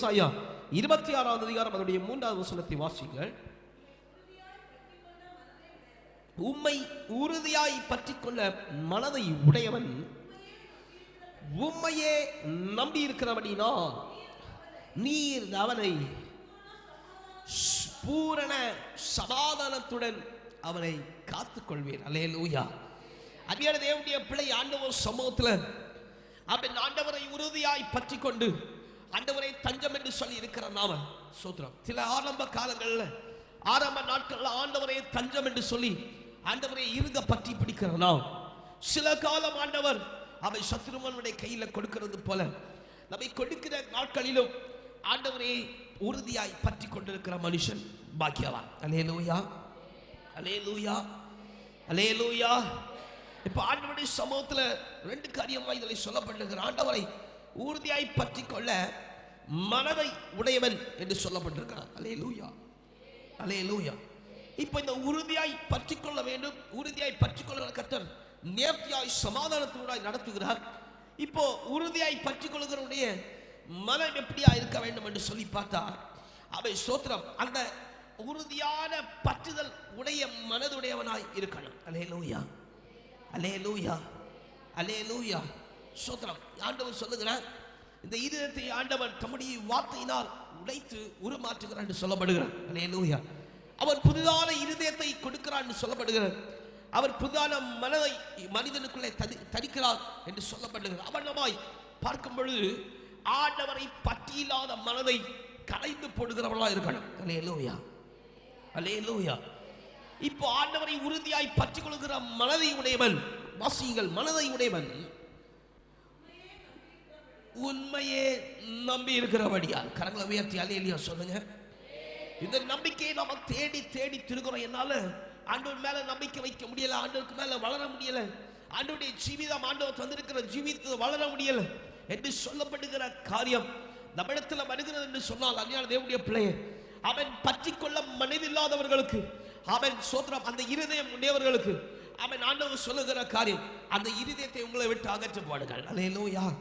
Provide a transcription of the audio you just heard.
ஏசாயா இருபத்தி ஆறாவது அதிகாரம் அதனுடைய மூன்றாவது வசனத்தை வாசிங்கள் உம்மை உறுதியாய் பற்றி கொள்ள மனதை உடையவன் உம்மையே நம்பி இருக்கிறபடினா நீர் அவனை பூரண சமாதானத்துடன் அவனை காத்துக்கொள்வீர். அலே லூயா அடியான தேவனுடைய பிள்ளை ஆண்டவர் சமூகத்தில் அவன் ஆண்டவரை உறுதியாய் பற்றி கொண்டு ஆண்டவரை தஞ்சம் என்று சொல்லி இருக்கிற நாம சோத்ரம் சில ஆரம்ப காலங்களில் ஆரம்ப நாட்களில் ஆண்டவரை தஞ்சம் என்று சொல்லி ஆண்டவரை இருக பற்றி பிடிக்கிற நாம் சில காலம் ஆண்டவர் அவை சத்ருமனுடைய கையில கொடுக்கிறது போல நம்மை கொடுக்கிற நாட்களிலும் ஆண்டவரை உறுதியாய் பற்றி கொண்டிருக்கிற மனுஷன் பாக்கியவான். அலே லூயா அலே லூயா அலே லூயா இப்போ ஆண்டவருடைய சமூகத்தில் ரெண்டு காரியமாக இதில் சொல்லப்பட்டிருக்கிற ஆண்டவரை உறுதியாய் பற்றி கொள்ள மனதை உடையவன் என்று சொல்லப்பட்டிருக்கிறார். அலே லூயா அலே லூயா இப்போ இந்த உறுதியாய் பற்றி கொள்ள வேண்டும். உறுதியாய் பற்றி கொள்ள கர்த்தர் நேர்த்தியாய் சமாதானத்தினராய் நடத்துகிறார். இப்போ உறுதியாய் பற்றி கொள்கிறவனுடைய மனம் எப்படியா இருக்க வேண்டும் என்று சொல்லி பார்த்தா அவை சோத்திரம். அந்த உறுதியான பற்றுதல் உடைய மனதுடையவனாய் இருக்கணும். அலே லூயா அலே லூயா அலே லூயா சோத்திரம். ஆண்டவர் சொல்லுகிறார் இந்த இதயத்தை ஆண்டவர் தம்முடைய வார்த்தையினால் உடைத்து உருமாற்றுகிறார் என்று சொல்லப்படுகிறார். அலே லூயா அவர் புதிதான இருதயத்தை கொடுக்கிறார் என்று சொல்லப்படுகிறார். அவர் புதிதான மனதை மனிதனுக்குள்ளே தடி தடிக்கிறார் என்று சொல்லப்படுகிறார். அவனமாய் பார்க்கும் பொழுது ஆண்டவரை பற்றியில்லாத மனதை கலைந்து போடுகிறவர்களாக இருக்கணும். அலே லோயா அலே லூயா இப்போ ஆண்டவரை உறுதியாய் பற்றிக் கொள்கிற மனதை உடையவன் வாசியுங்கள் மனதை உடையவன் உண்மையே நம்பி இருக்கிறபடியால். கரங்களை உயர்த்தி அலையிலையா சொல்லுங்க. இந்த நம்பிக்கையை நம்ம தேடி தேடி திருக்கிறோம் என்னால ஆண்டவர் மேல நம்பிக்கை வைக்க முடியல ஆண்டவருக்கு மேல வளர முடியல. ஆண்டவருடைய ஜீவிதம் ஆண்டவர் தந்திருக்கிற ஜீவித்து வளர முடியல என்று சொல்லப்படுகிற காரியம் நம்மிடத்துல வருகிறது என்று சொன்னால் அந்நியான தேவனுடைய பிள்ளையே அவன் பற்றி கொள்ள மனதில்லாதவர்களுக்கு அவன் சோத்திரம் அந்த இருதயம் உடையவர்களுக்கு அவன் ஆண்டவர் சொல்லுகிற காரியம் அந்த இருதயத்தை உங்களை விட்டு அகற்றப்பாடுகள் யார்